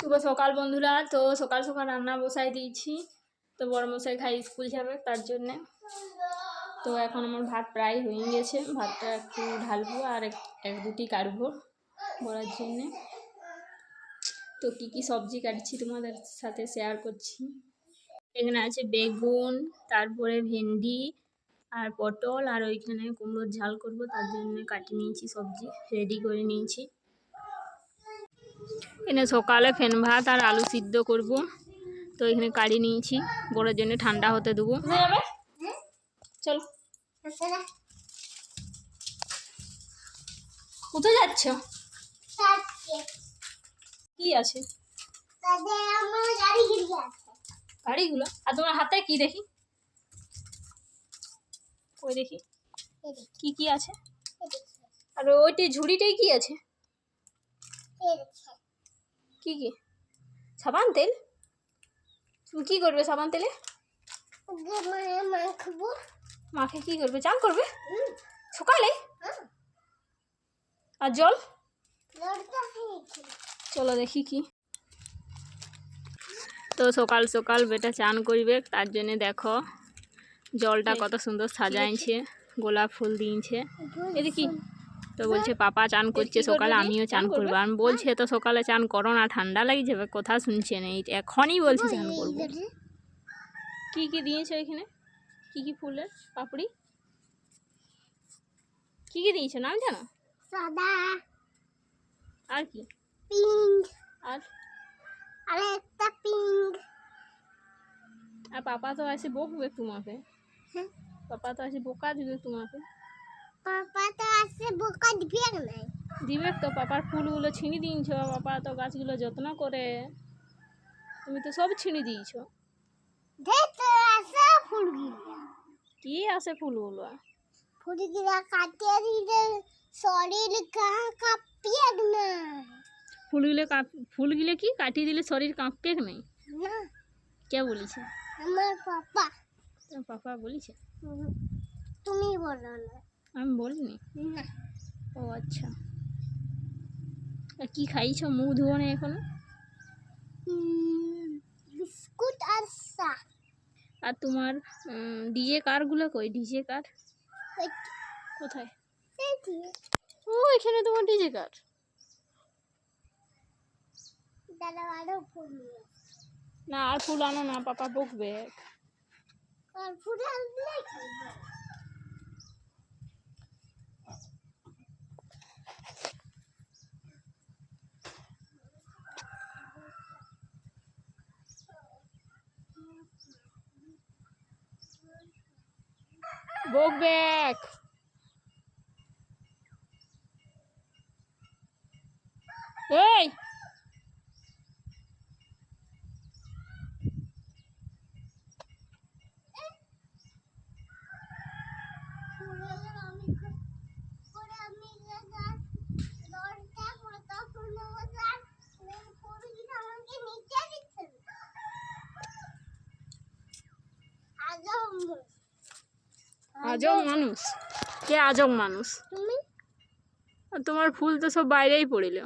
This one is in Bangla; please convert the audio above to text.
শুভ সকাল বন্ধুরা। তো সকাল সকাল রান্না বসাই দিয়েছি। তো বড় মশাই খাই, স্কুল যাবে তার জন্যে। তো এখন আমার ভাত প্রায় হয়ে গেছে। ভাতটা একটু ঢালবো আর এক দুটি কাটবো বড়ার জন্যে। তো কী কী সবজি কাটছি তোমাদের সাথে শেয়ার করছি। এখানে আছে বেগুন, তারপরে ভেন্ডি আর পটল আর ওইখানে কুমড়োর ঝাল করব, তার জন্য কাটিয়ে নিয়েছি সবজি রেডি করে নিয়েছি। এখানে সকালে ফেন ভাত আর আলু সিদ্ধ করব। তো এখানে কাড়ি নিয়েছি বড়োর জন্য ঠান্ডা হতে দেবো। কোথায় যাচ্ছ? কি আছে? গাড়িগুলো। আর তোমার হাতে কি দেখি? ওই দেখি। কি কি আছে? আর ওইটি ঝুড়িটাই কি আছে? কি কি? সাবান তেল? তুমি কি করবে সাবান তেলে? মাকে কি করবে? চান করবে? সকালে আর জল? চলো দেখি কি। তো সকাল সকাল বেটা চান করবে তার জন্য দেখো জলটা কত সুন্দর সাজাইছে গোলাপ ফুল দিয়েছে। এটা কি তো বলছে পাপা চান করছে সকালে আমিও চান করব। আমি বলছে তো সকালে চান করো না ঠান্ডা লাগি যাবে কথা শুনছে না। এখনই বলছে চান করব। কি কি দিয়েছ এখানে? কি কি ফুলের পাপড়ি? কি কি দিয়েছ? নাম জানো? সাদা। আর কি? পিঙ্ক। আর? আর একটা পিঙ্ক। আর পাপা তো এসে বকবে তোমাকে হ্যাঁ। পাপা তো এসে বোকা দিবে তোমাকে পাপা তো আছে বোকা দিবে নাই। দিবে তো পাপার ফুলগুলো ছিঁড়ি দিয়েছ পাপা তো গাছগুলো যত্ন করে। তুমি তো সব ছিঁড়ি দিয়েছ। কি আছে ফুলগুলো? ফুলগিরা কাটিয়ে দিলে শরীর গা কাঁপিয়ে না ফুলগুলো ফুলগুলো কি? কাটিয়ে দিলে শরীর কাঁপবে নেই? না। কে বলেছে? আমার পাপা। পাপা বলেছে? তুমি বলো না। আমি বলিনি? না ও আচ্ছা। আর কি খাইছো? মুখ ধুয়ো না এখনও? বিস্কুট আর চা। আর তোমার ডিজে কারগুলো কই? DJ car? কোথায়? ও এখানে তোমার ডিজে কার। না আর ফুল আনো না পাপা বকবে। আর ফুল আনলে বকবে এই ফুলের আমি খা- পরে আমি গাছ দরজা করে তখন গাছ ফুলগুলো আমাকে নিচে দিচ্ছে না। আজম আজব মানুষ। কে আজব মানুষ? তোমার ফুল তো সব বাইরেই পড়িল।